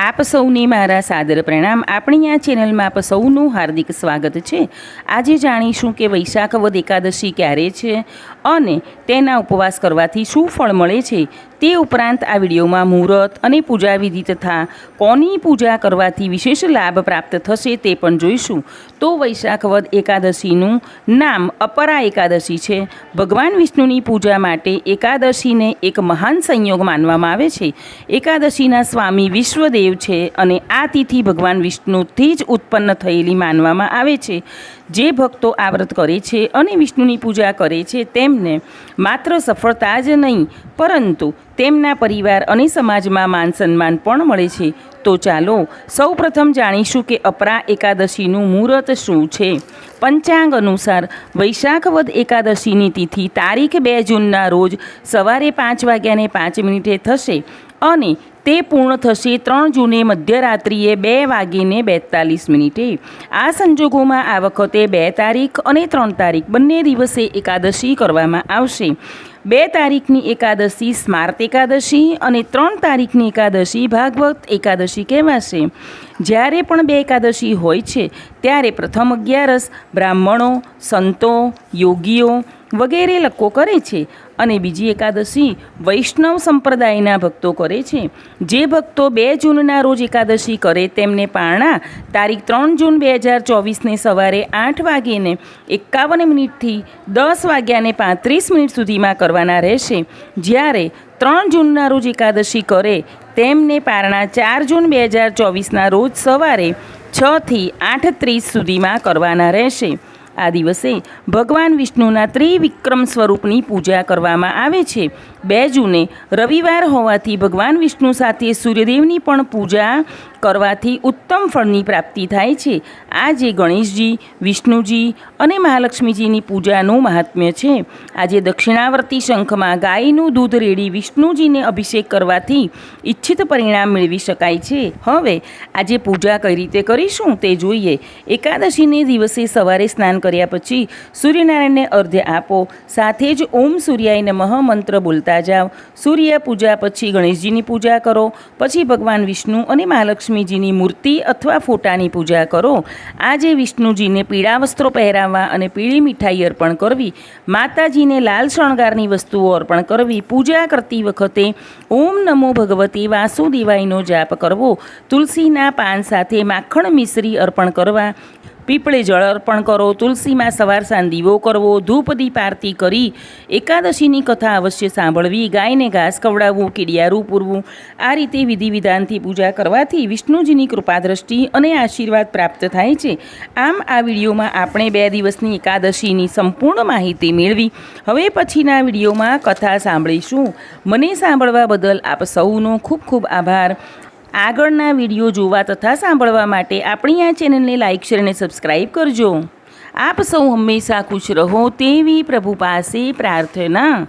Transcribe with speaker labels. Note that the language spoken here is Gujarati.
Speaker 1: આપ સૌને મારા સાદર પ્રણામ. આપણી આ ચેનલમાં આપ સૌનું હાર્દિક સ્વાગત છે. આજે જાણીશું કે વૈશાખ વદ એકાદશી ક્યારે છે અને તેના ઉપવાસ કરવાથી શું ફળ મળે છે. તે ઉપરાંત આ વિડીયોમાં મુહૂર્ત અને પૂજા વિધિ તથા કોની પૂજા કરવાથી વિશેષ લાભ પ્રાપ્ત થશે તે પણ જોઈશું. તો વૈશાખ વદ એકાદશીનું નામ અપરા એકાદશી છે. ભગવાન વિષ્ણુની પૂજા માટે એકાદશીને એક મહાન સંયોગ માનવામાં આવે છે. એકાદશીના સ્વામી વિશ્વદેવ છે અને આ તિથિ ભગવાન વિષ્ણુથી જ ઉત્પન્ન થયેલી માનવામાં આવે છે. જે ભક્તો આ વ્રત કરે છે અને વિષ્ણુની પૂજા કરે છે, તેમને માત્ર સફળતા જ નહીં, પરંતુ તેમના પરિવાર અને સમાજમાં માન સન્માન પણ મળે છે. તો ચાલો સૌ પ્રથમ જાણીશું કે અપરા એકાદશીનું મુહૂર્ત શું છે. પંચાંગ અનુસાર વૈશાખ વદ એકાદશીની તિથિ તારીખ બે જૂનના રોજ સવારે પાંચ વાગ્યાને પાંચ મિનિટે થશે. અને તે પૂર્ણ થશે ત્રણ જૂને મધ્યરાત્રિએ બે વાગીને બેતાલીસ મિનિટે. આ સંજોગોમાં આ વખતે બે તારીખ અને ત્રણ તારીખ બંને દિવસે એકાદશી કરવામાં આવશે. બે તારીખની એકાદશી સ્માર્ત એકાદશી અને ત્રણ તારીખની એકાદશી ભાગવત એકાદશી કહેવાશે. જ્યારે પણ બે એકાદશી હોય છે, ત્યારે પ્રથમ અગિયારસ બ્રાહ્મણો, સંતો, યોગીઓ વગેરે લોકો કરે છે અને બીજી એકાદશી વૈષ્ણવ સંપ્રદાયના ભક્તો કરે છે. જે ભક્તો બે જૂનના રોજ એકાદશી કરે તેમને પારણા તારીખ ત્રણ જૂન બે હજાર ચોવીસને સવારે આઠ વાગ્યેને એકાવન મિનિટથી દસ વાગ્યાને પાંત્રીસ મિનિટ સુધીમાં કરવાના રહેશે. જ્યારે ત્રણ જૂનના રોજ એકાદશી કરે તેમને પારણા ચાર જૂન બે હજાર ચોવીસના રોજ સવારે છથી આઠ ત્રીસ સુધીમાં કરવાના રહેશે. આ દિવસે ભગવાન વિષ્ણુના ત્રિવિક્રમ સ્વરૂપની પૂજા કરવામાં આવે છે. બે જૂને રવિવાર હોવાથી ભગવાન વિષ્ણુ સાથે સૂર્યદેવની પણ પૂજા કરવાથી ઉત્તમ ફળની પ્રાપ્તિ થાય છે. આજે ગણેશજી, વિષ્ણુજી અને મહાલક્ષ્મીજીની પૂજાનું મહાત્મ્ય છે. આજે દક્ષિણાવર્તી શંખમાં ગાયનું દૂધ રેડી વિષ્ણુજીને અભિષેક કરવાથી ઈચ્છિત પરિણામ મેળવી શકાય છે. હવે આજે પૂજા કઈ રીતે કરીશું તે જોઈએ. એકાદશીને દિવસે સવારે સ્નાન કર્યા પછી સૂર્યનારાયણને અર્ધ્ય આપો. સાથે જ ઓમ સૂર્યાય નમઃ મંત્ર બોલતા જાઓ સૂર્ય પૂજા પછી ગણેશજીની પૂજા કરો, પછી ભગવાન વિષ્ણુ અને મહાલક્ષ્મીજીની મૂર્તિ અથવા ફોટાની પૂજા કરો. આજે વિષ્ણુજીને પીળા વસ્ત્રો પહેરાવવા અને પીળી મીઠાઈ અર્પણ કરવી, માતાજીને લાલ શણગારની વસ્તુઓ અર્પણ કરવી, પૂજા કરતી વખતે ઓમ નમો ભગવતી વાસુદેવાયનો જાપ કરવો, તુલસીના પાન સાથે માખણ મિશ્રી અર્પણ કરવા પીપળે જળ અર્પણ કરો, તુલસીમાં સવાર સાંજ દીવો કરવો ધૂપ દીપ કરી, એકાદશીની કથા અવશ્ય સાંભળવી, ગાયને ઘાસ ખવડાવવું, કીડિયારું પૂરવું. આ રીતે વિધિ વિધાનથી પૂજા કરવાથી વિષ્ણુજીની કૃપા દ્રષ્ટિ અને આશીર્વાદ પ્રાપ્ત થાય છે. આમ આ વિડીયોમાં આપણે બે દિવસની એકાદશીની સંપૂર્ણ માહિતી મેળવી. હવે પછીના વિડીયોમાં કથા સાંભળીશું. મને સાંભળવા બદલ આપ સૌનો ખૂબ ખૂબ આભાર. આગળના વીડિયો જોવા તથા સાંભળવા માટે આપણી આ ચેનલને લાઇક, શેર અને સબસ્ક્રાઈબ કરજો. આપ સૌ હંમેશા ખુશ રહો તેવી પ્રભુ પાસે પ્રાર્થના.